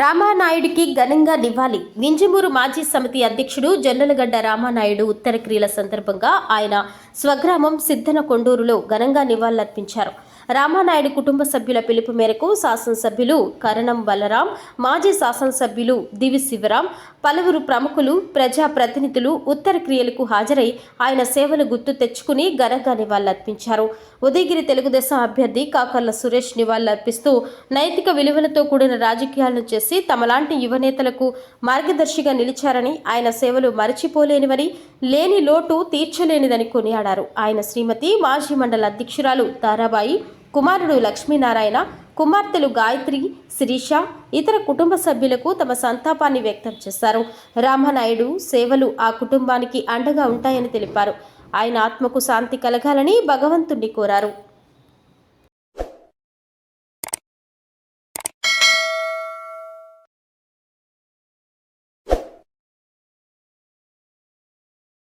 రామానాయుడికి ఘనంగా నివాళి వింజమూరు మాజీ సమితి అధ్యక్షుడు జొన్నలగడ్డ రామానాయుడు ఉత్తర క్రియల సందర్భంగా ఆయన స్వగ్రామం సిద్ధన కొండూరులో ఘనంగా నివాళులర్పించారు. రామానాయుడు కుటుంబ సభ్యుల పిలుపు మేరకు శాసనసభ్యులు కరణం బలరాం మాజీ శాసనసభ్యులు దివి శివరాం పలువురు ప్రముఖులు ప్రజా ప్రతినిధులు ఉత్తర క్రియలకు హాజరై ఆయన సేవలు గుర్తు తెచ్చుకుని ఘనంగా నివాళులర్పించారు. ఉదయగిరి తెలుగుదేశం అభ్యర్థి కాకర్ల సురేష్ నివాళులర్పిస్తూ నైతిక విలువలతో కూడిన రాజకీయాలను చేసి తమలాంటి యువనేతలకు మార్గదర్శిగా నిలిచారని ఆయన సేవలు మరచిపోలేనివని లేని లోటు తీర్చలేనిదని కొనియాడారు. ఆయన శ్రీమతి మాజీ మండల అధ్యక్షురాలు తారాబాయి కుమారుడు లక్ష్మీనారాయణ కుమార్తెలు గాయత్రి శిరీష ఇతర కుటుంబ సభ్యులకు తమ సంతాపాన్ని వ్యక్తం చేశారు. రామనాయుడు సేవలు ఆ కుటుంబానికి అండగా ఉంటాయని తెలిపారు. ఆయన ఆత్మకు శాంతి కలగాలని భగవంతుణ్ణి కోరారు.